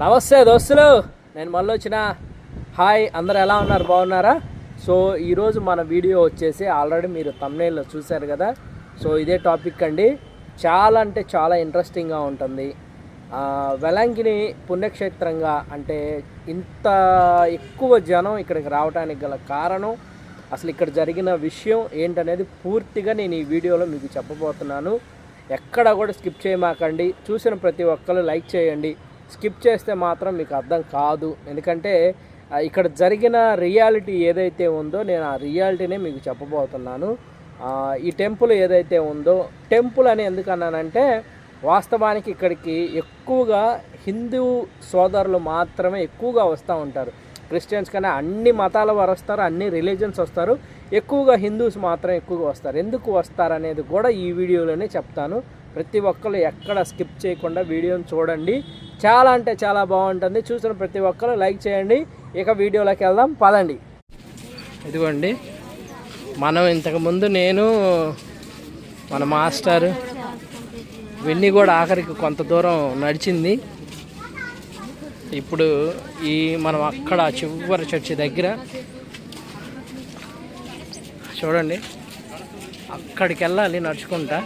నమస్తే దోస్తులు. నేను మళ్ళీ వచ్చిన. హాయ్ అందరు ఎలా ఉన్నారు? బాగున్నారా? సో ఈరోజు మన వీడియో వచ్చేసి ఆల్రెడీ మీరు తమ్నేల్లో చూశారు కదా. సో ఇదే టాపిక్ అండి. చాలా అంటే చాలా ఇంట్రెస్టింగ్గా ఉంటుంది. వెలంగిని పుణ్యక్షేత్రంగా అంటే ఇంత ఎక్కువ జనం ఇక్కడికి రావడానికి గల కారణం అసలు ఇక్కడ జరిగిన విషయం ఏంటనేది పూర్తిగా నేను ఈ వీడియోలో మీకు చెప్పబోతున్నాను. ఎక్కడ కూడా స్కిప్ చేయమాకండి. చూసిన ప్రతి ఒక్కరు లైక్ చేయండి. స్కిప్ చేస్తే మాత్రం మీకు అర్థం కాదు. ఎందుకంటే ఇక్కడ జరిగిన రియాలిటీ ఏదైతే ఉందో నేను ఆ రియాలిటీనే మీకు చెప్పబోతున్నాను. ఈ టెంపుల్ ఏదైతే ఉందో టెంపుల్ అని ఎందుకు అన్నానంటే వాస్తవానికి ఇక్కడికి ఎక్కువగా హిందూ సోదరులు మాత్రమే ఎక్కువగా వస్తూ ఉంటారు. క్రిస్టియన్స్ కన్నా అన్ని మతాల వారు వస్తారు అన్ని రిలీజన్స్ వస్తారు. ఎక్కువగా హిందూస్ మాత్రం ఎక్కువగా వస్తారు. ఎందుకు వస్తారు అనేది కూడా ఈ వీడియోలోనే చెప్తాను. ప్రతి ఒక్కరు ఎక్కడ స్కిప్ చేయకుండా వీడియోని చూడండి. చాలా అంటే చాలా బాగుంటుంది. చూసిన ప్రతి ఒక్కరు లైక్ చేయండి. ఇక వీడియోలోకి వెళ్దాం. పదండి. ఇదిగోండి. మనం ఇంతకుముందు నేను మన మాస్టర్ వెన్నీ కూడా ఆఖరికి కొంత దూరం నడిచింది. ఇప్పుడు ఈ మనం అక్కడ చివరి చర్చి దగ్గర చూడండి. అక్కడికి వెళ్ళాలి నడుచుకుంటా.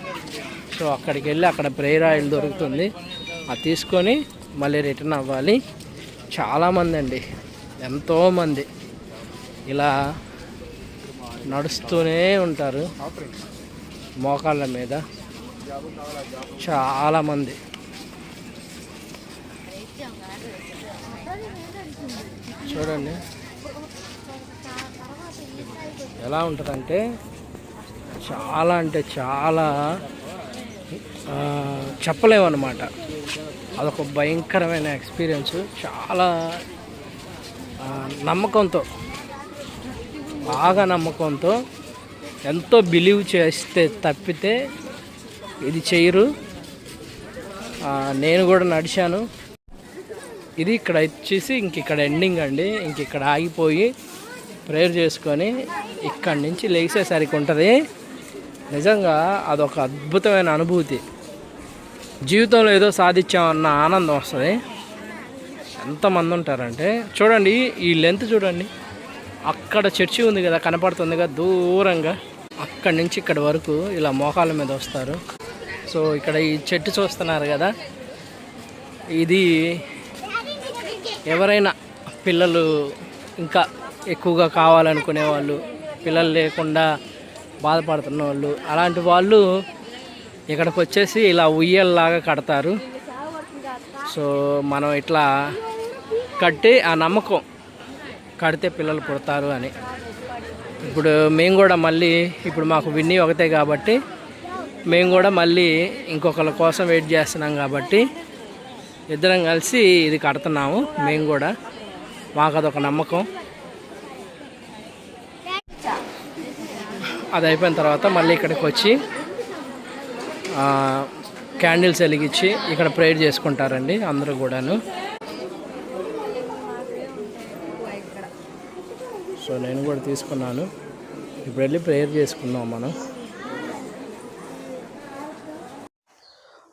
సో అక్కడికి వెళ్ళి అక్కడ ప్రేయర్ ఆయిల్ దొరుకుతుంది. అది తీసుకొని మళ్ళీ రిటర్న్ అవ్వాలి. చాలామంది అండి ఎంతోమంది ఇలా నడుస్తూనే ఉంటారు మోకాళ్ళ మీద. చాలామంది. చూడండి. ఎలా ఉంటుందంటే చాలా అంటే చాలా చెప్పలేమన్నమాట. అదొక భయంకరమైన ఎక్స్పీరియన్స్. చాలా నమ్మకంతో బాగా నమ్మకంతో ఎంతో బిలీవ్ చేస్తే తప్పితే ఇది చేయరు. నేను కూడా నడిచాను. ఇది ఇక్కడ వచ్చేసి ఇంక ఇక్కడ ఎండింగ్ అండి. ఇంక ఇక్కడ ఆగిపోయి ప్రేయర్ చేసుకొని ఇక్కడి నుంచి లేచేసరికి ఉంటుంది. నిజంగా అదొక అద్భుతమైన అనుభూతి. జీవితంలో ఏదో సాధించామన్న ఆనందం వస్తుంది. ఎంతమంది ఉంటారంటే చూడండి ఈ లెంత్ చూడండి. అక్కడ చర్చి ఉంది కదా కనపడుతుంది కదా దూరంగా. అక్కడి నుంచి ఇక్కడ వరకు ఇలా మోకాళ్ళ మీద వస్తారు. సో ఇక్కడ ఈ చెట్టు చూస్తున్నారు కదా. ఇది ఎవరైనా పిల్లలు ఇంకా ఎక్కువగా కావాలనుకునే వాళ్ళు పిల్లలు లేకుండా బాధపడుతున్న వాళ్ళు. అలాంటి వాళ్ళు ఇక్కడికి వచ్చేసి ఇలా ఉయ్యల్లాగా కడతారు. సో మనం ఇట్లా కట్టి ఆ నమ్మకం కడితే పిల్లలు పుడతారు అని. ఇప్పుడు మేము కూడా మళ్ళీ ఇప్పుడు మాకు విన్ని ఒకటే కాబట్టి మేము కూడా మళ్ళీ ఇంకొకళ్ళ కోసం వెయిట్ చేస్తున్నాం కాబట్టి ఇద్దరం కలిసి ఇది కడుతున్నాము మేము కూడా. మాకు అదొక నమ్మకం. అది అయిపోయిన తర్వాత మళ్ళీ ఇక్కడికి వచ్చి క్యాండిల్స్ వెలిగించి ఇక్కడ ప్రేయర్ చేసుకుంటారండి అందరూ కూడాను. సో నేను కూడా తీసుకున్నాను. ఇప్పుడు వెళ్ళి ప్రేయర్ చేసుకుందాం మనం.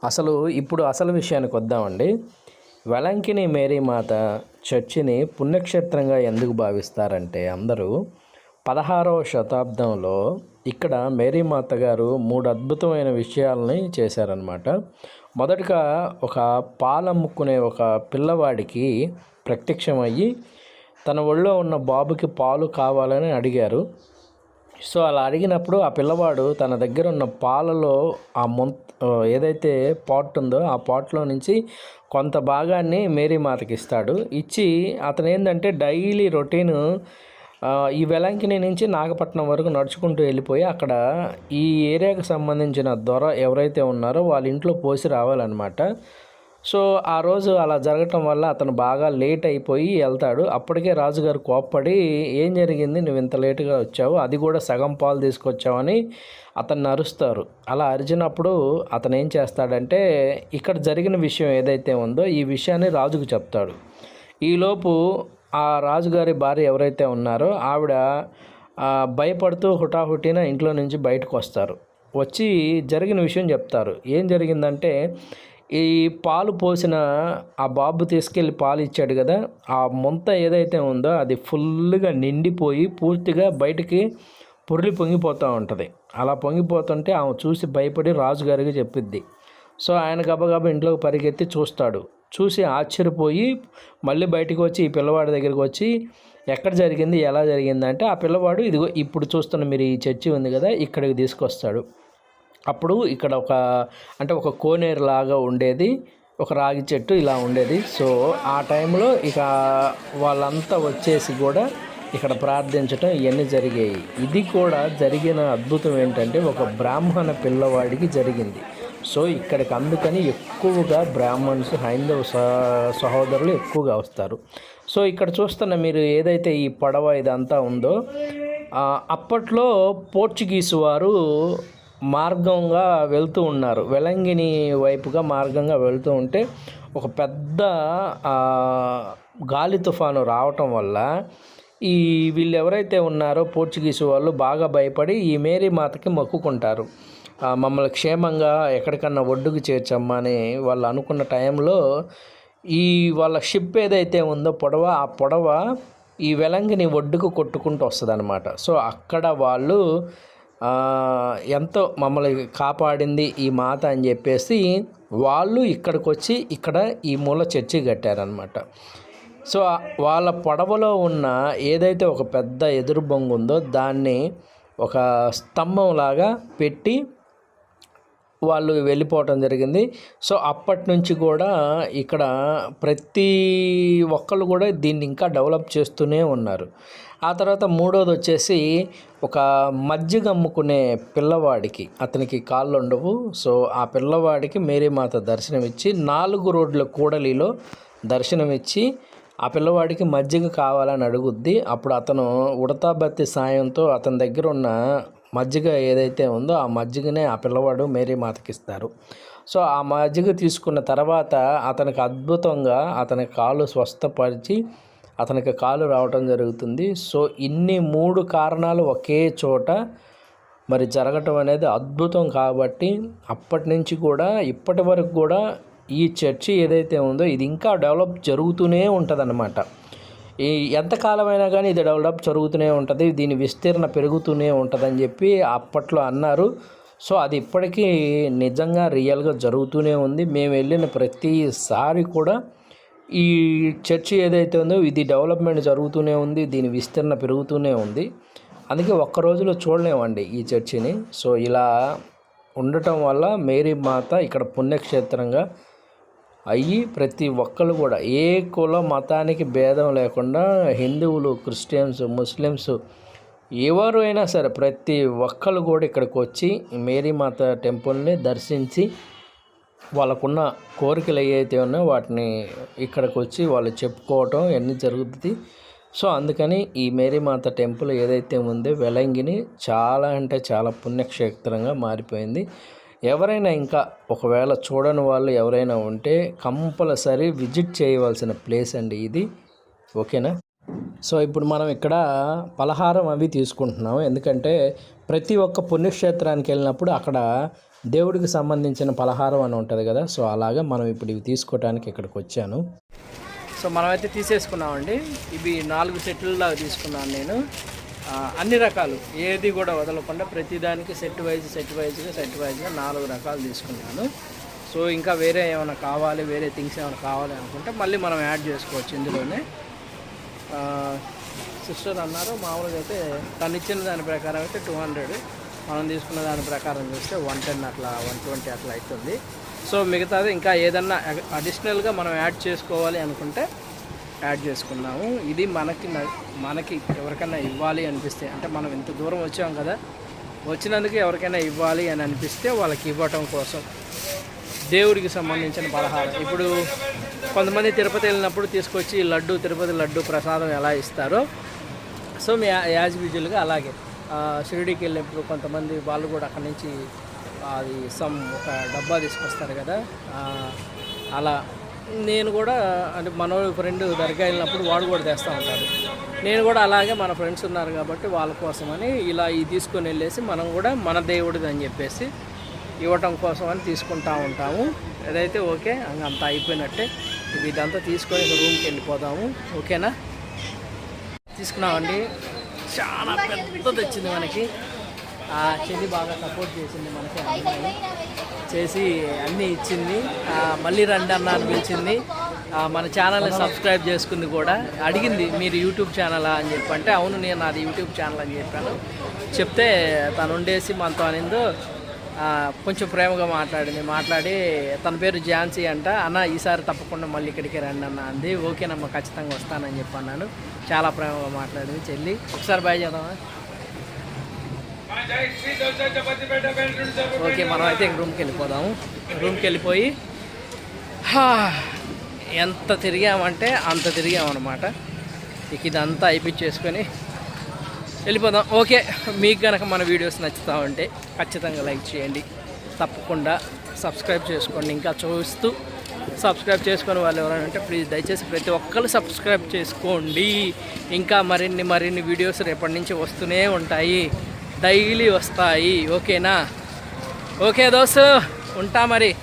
అసలు ఇప్పుడు అసలు విషయానికి వద్దామండి. వెలంకిని మేరీమాత చర్చిని పుణ్యక్షేత్రంగా ఎందుకు భావిస్తారంటే అందరూ పదహారవ శతాబ్దంలో ఇక్కడ మేరీమాత గారు మూడు అద్భుతమైన విషయాలని చేశారనమాట మొదటగా ఒక పాలమ్ముకునే ఒక పిల్లవాడికి ప్రత్యక్షమయ్యి తన ఒళ్ళో ఉన్న బాబుకి పాలు కావాలని అడిగారు. సో అలా అడిగినప్పుడు ఆ పిల్లవాడు తన దగ్గర ఉన్న పాలలో ఆ మొం ఏదైతే పాట్ ఉందో ఆ పాట్లో నుంచి కొంత భాగాన్ని మేరీ మాతకి ఇస్తాడు. ఇచ్చి అతను ఏంటంటే డైలీ రొటీన్ ఈ వెలంకిని నుంచి నాగపట్నం వరకు నడుచుకుంటూ వెళ్ళిపోయి అక్కడ ఈ ఏరియాకు సంబంధించిన దొర ఎవరైతే ఉన్నారో వాళ్ళ ఇంట్లో పోసి రావాలన్నమాట. సో ఆ రోజు అలా జరగటం వల్ల అతను బాగా లేట్ అయిపోయి వెళ్తాడు. అప్పటికే రాజుగారు కోప్పడి ఏం జరిగింది? నువ్వు ఇంత లేటుగా వచ్చావు? అది కూడా సగం పాలు తీసుకొచ్చావని అతన్ని అరుస్తారు. అలా అరిచినప్పుడు అతను ఏం చేస్తాడంటే ఇక్కడ జరిగిన విషయం ఏదైతే ఉందో ఈ విషయాన్ని రాజుకు చెప్తాడు. ఈలోపు ఆ రాజుగారి భార్య ఎవరైతే ఉన్నారో ఆవిడ భయపడుతూ హుటాహుటిన ఇంట్లో నుంచి బయటకు వస్తారు. వచ్చి జరిగిన విషయం చెప్తారు. ఏం జరిగిందంటే ఈ పాలు పోసిన ఆ బాబు తీసుకెళ్ళి పాలు ఇచ్చాడు కదా ఆ ముంత ఏదైతే ఉందో అది ఫుల్గా నిండిపోయి పూర్తిగా బయటికి పొర్లి పొంగిపోతూ ఉంటుంది. అలా పొంగిపోతుంటే ఆమె చూసి భయపడి రాజుగారికి చెప్పిద్ది. సో ఆయన గబగబా ఇంట్లోకి పరిగెత్తి చూస్తాడు. చూసి ఆశ్చర్యపోయి మళ్ళీ బయటకు వచ్చి ఈ పిల్లవాడి దగ్గరికి వచ్చి ఎక్కడ జరిగింది ఎలా జరిగింది అంటే ఆ పిల్లవాడు ఇదిగో ఇప్పుడు చూస్తున్న మీరు ఈ చర్చి ఉంది కదా ఇక్కడికి తీసుకొస్తాడు. అప్పుడు ఇక్కడ ఒక అంటే ఒక కోనేరు లాగా ఉండేది ఒక రాగి చెట్టు ఇలా ఉండేది. సో ఆ టైంలో ఇక వాళ్ళంతా వచ్చేసి కూడా ఇక్కడ ప్రార్థించటం ఇవన్నీ జరిగాయి. ఇది కూడా జరిగిన అద్భుతం ఏంటంటే ఒక బ్రాహ్మణ పిల్లవాడికి జరిగింది. సో ఇక్కడికి అందుకని ఎక్కువగా బ్రాహ్మణ్స్ హైందవ సహోదరులు ఎక్కువగా వస్తారు. సో ఇక్కడ చూస్తున్న మీరు ఏదైతే ఈ పడవ ఇదంతా ఉందో అప్పట్లో పోర్చుగీస్ వారు మార్గంగా వెళ్తూ ఉన్నారు. వెలంగిని వైపుగా మార్గంగా వెళ్తూ ఉంటే ఒక పెద్ద గాలి తుఫాను రావటం వల్ల ఈ వీళ్ళు ఎవరైతే ఉన్నారో పోర్చుగీసు వాళ్ళు బాగా భయపడి ఈ మేరీ మాతకి మొక్కుకుంటారు. మమ్మల్ని క్షేమంగా ఎక్కడికన్నా ఒడ్డుకు చేర్చమ్మా అని వాళ్ళు అనుకున్న టైంలో ఈ వాళ్ళ షిప్ ఏదైతే ఉందో పొడవ ఆ పొడవ ఈ వెలంగిని ఒడ్డుకు కొట్టుకుంటూ వస్తుంది అనమాట సో అక్కడ వాళ్ళు ఎంతో మమ్మల్ని కాపాడింది ఈ మాత అని చెప్పేసి వాళ్ళు ఇక్కడికి వచ్చి ఇక్కడ ఈ మూల చర్చి కట్టారనమాట సో వాళ్ళ పొడవలో ఉన్న ఏదైతే ఒక పెద్ద ఎదురు బొంగు ఉందో దాన్ని ఒక స్తంభం లాగా పెట్టి వాళ్ళు వెళ్ళిపోవటం జరిగింది. సో అప్పటి నుంచి కూడా ఇక్కడ ప్రతి ఒక్కళ్ళు కూడా దీన్ని ఇంకా డెవలప్ చేస్తూనే ఉన్నారు. ఆ తర్వాత మూడోది వచ్చేసి ఒక మజ్జిగ అమ్ముకునే పిల్లవాడికి అతనికి కాళ్ళు ఉండవు. సో ఆ పిల్లవాడికి మేరీమాత దర్శనమిచ్చి నాలుగు రోడ్ల కూడలిలో దర్శనమిచ్చి ఆ పిల్లవాడికి మజ్జిగ కావాలని అడుగుద్ది. అప్పుడు అతను ఉడతాబత్తి సాయంతో అతని దగ్గర ఉన్న మజ్జిగ ఏదైతే ఉందో ఆ మజ్జిగనే ఆ పిల్లవాడు మేరీ మాతకిస్తారు. సో ఆ మజ్జిగ తీసుకున్న తర్వాత అతనికి అద్భుతంగా అతని కాలు స్వస్థపరిచి అతనికి కాలు రావటం జరుగుతుంది. సో ఇన్ని మూడు కారణాలు ఒకే చోట మరి జరగటం అనేది అద్భుతం కాబట్టి అప్పటి నుంచి కూడా ఇప్పటి వరకు కూడా ఈ చర్చి ఏదైతే ఉందో ఇది ఇంకా డెవలప్ జరుగుతూనే ఉంటుందన్నమాట. ఈ ఎంతకాలమైనా కానీ ఇది డెవలప్ జరుగుతూనే ఉంటుంది. దీని విస్తీర్ణ పెరుగుతూనే ఉంటుందని చెప్పి అప్పట్లో అన్నారు. సో అది ఇప్పటికీ నిజంగా రియల్గా జరుగుతూనే ఉంది. మేము వెళ్ళిన ప్రతిసారి కూడా ఈ చర్చి ఏదైతే ఉందో ఇది డెవలప్మెంట్ జరుగుతూనే ఉంది. దీని విస్తీర్ణ పెరుగుతూనే ఉంది. అందుకే ఒక్క రోజులో చూడలేమండి ఈ చర్చిని. సో ఇలా ఉండటం వల్ల మేరీ మాత ఇక్కడ పుణ్యక్షేత్రంగా అయ్యి ప్రతి ఒక్కరు కూడా ఏ కుల మతానికి భేదం లేకుండా హిందువులు క్రిస్టియన్స్ ముస్లిమ్స్ ఎవరు అయినా సరే ప్రతి ఒక్కరు కూడా ఇక్కడికి వచ్చి మేరీమాత టెంపుల్ని దర్శించి వాళ్ళకున్న కోరికలు ఏవైతే ఉన్నాయో వాటిని ఇక్కడికి వచ్చి వాళ్ళు చెప్పుకోవటం ఇవన్నీ జరుగుతుంది. సో అందుకని ఈ మేరీమాత టెంపుల్ ఏదైతే ఉందో వెలంగిని చాలా అంటే చాలా పుణ్యక్షేత్రంగా మారిపోయింది. ఎవరైనా ఇంకా ఒకవేళ చూడని వాళ్ళు ఎవరైనా ఉంటే కంపల్సరీ విజిట్ చేయవలసిన ప్లేస్ అండి ఇది. ఓకేనా? సో ఇప్పుడు మనం ఇక్కడ పలహారం అవి తీసుకుంటున్నాం ఎందుకంటే ప్రతి ఒక్క పుణ్యక్షేత్రానికి వెళ్ళినప్పుడు అక్కడ దేవుడికి సంబంధించిన పలహారం అని ఉంటుంది కదా. సో అలాగా మనం ఇప్పుడు ఇవి తీసుకోవడానికి ఇక్కడికి వచ్చాను. సో మనమైతే తీసేసుకున్నామండి. ఇవి నాలుగు సెట్లలాగా తీసుకున్నాను నేను. అన్ని రకాలు. ఏది కూడా వదలకుండా ప్రతిదానికి సెట్ వైజ్ సెట్ వైజ్గా సెట్ వైజ్గా నాలుగు రకాలు తీసుకున్నాను. సో ఇంకా వేరే ఏమైనా కావాలి వేరే థింగ్స్ ఏమైనా కావాలి అనుకుంటే మళ్ళీ మనం యాడ్ చేసుకోవచ్చు ఇందులోనే. సిస్టర్ అన్నారు మామూలుగా అయితే తను ఇచ్చిన దాని ప్రకారం అయితే టూ హండ్రెడ్ మనం తీసుకున్న దాని ప్రకారం చూస్తే వన్ టెన్ అట్లా వన్ ట్వంటీ అట్లా అవుతుంది. సో మిగతాది ఇంకా ఏదన్నా అడిషనల్గా మనం యాడ్ చేసుకోవాలి అనుకుంటే యాడ్ చేసుకున్నాము. ఇది మనకి న- మనకి ఎవరికైనా ఇవ్వాలి అనిపిస్తే అంటే మనం ఇంత దూరం వచ్చాం కదా వచ్చినందుకు ఎవరికైనా ఇవ్వాలి అని అనిపిస్తే వాళ్ళకి ఇవ్వటం కోసం దేవుడికి సంబంధించిన పలహారం. ఇప్పుడు కొంతమంది తిరుపతి వెళ్ళినప్పుడు తీసుకొచ్చి లడ్డు తిరుపతి లడ్డు ప్రసాదం ఎలా ఇస్తారో సో మీ యాజ్ యూజువల్గా అలాగే. షిరిడికి షిరిడీకి వెళ్ళినప్పుడు కొంతమంది వాళ్ళు కూడా అక్కడి నుంచి అది సమ్ ఒక డబ్బా తీసుకొస్తారు కదా అలా నేను కూడా అంటే మనోడు ఫ్రెండ్ దర్గా వెళ్ళినప్పుడు వాడు కూడా తెస్తూ ఉంటాడు. నేను కూడా అలాగే మన ఫ్రెండ్స్ ఉన్నారు కాబట్టి వాళ్ళ కోసమని ఇలా ఇది తీసుకొని వెళ్ళేసి మనం కూడా మన దేవుడిది అని చెప్పేసి ఇవ్వటం కోసం అని తీసుకుంటా ఉంటాము. అదైతే ఓకే ఇంక అంతా అయిపోయినట్టే. ఇదంతా తీసుకొని రూమ్కి వెళ్ళిపోదాము. ఓకేనా? తీసుకున్నామండి. చాలా పెద్ద వచ్చింది మనకి. ఆ చెల్లి బాగా సపోర్ట్ చేసింది మనకి అమ్మాయి చేసి అన్నీ ఇచ్చింది. మళ్ళీ రండి అన్న అని పిలిచింది మన ఛానల్ని సబ్స్క్రైబ్ చేసుకుంది కూడా. అడిగింది మీరు యూట్యూబ్ ఛానలా? అని చెప్పి. అంటే అవును నేను నాది యూట్యూబ్ ఛానల్ అని చెప్పాను. చెప్తే తను ఉండేసి మనతో అనిందో కొంచెం ప్రేమగా మాట్లాడింది. మాట్లాడి తన పేరు ఝాన్సీ అంట. అన్న ఈసారి తప్పకుండా మళ్ళీ ఇక్కడికి రండి అన్న అంది. ఓకేనమ్మా ఖచ్చితంగా వస్తానని చెప్పి అన్నాను. చాలా ప్రేమగా మాట్లాడింది చెల్లి. ఒకసారి బాయ్ చేద్దామా ఓకే మనం అయితే ఇంక రూమ్కి వెళ్ళిపోదాము రూమ్కి వెళ్ళిపోయి హా, ఎంత తిరిగామంటే అంత తిరిగామన్నమాట. ఇక ఇదంతా అయిపించేసుకొని వెళ్ళిపోదాం. ఓకే మీకు కనుక మన వీడియోస్ నచ్చుతా ఉంటే ఖచ్చితంగా లైక్ చేయండి. తప్పకుండా సబ్స్క్రైబ్ చేసుకోండి. ఇంకా చూస్తూ సబ్స్క్రైబ్ చేసుకునే వాళ్ళు ఎవరైనా ఉంటే ప్లీజ్ దయచేసి ప్రతి ఒక్కరు సబ్స్క్రైబ్ చేసుకోండి. ఇంకా మరిన్ని మరిన్ని వీడియోస్ రేపటి నుంచి వస్తూనే ఉంటాయి. డైలీ వస్తాయి. ఓకేనా? ఓకే దోస్తు ఉంటా మరి.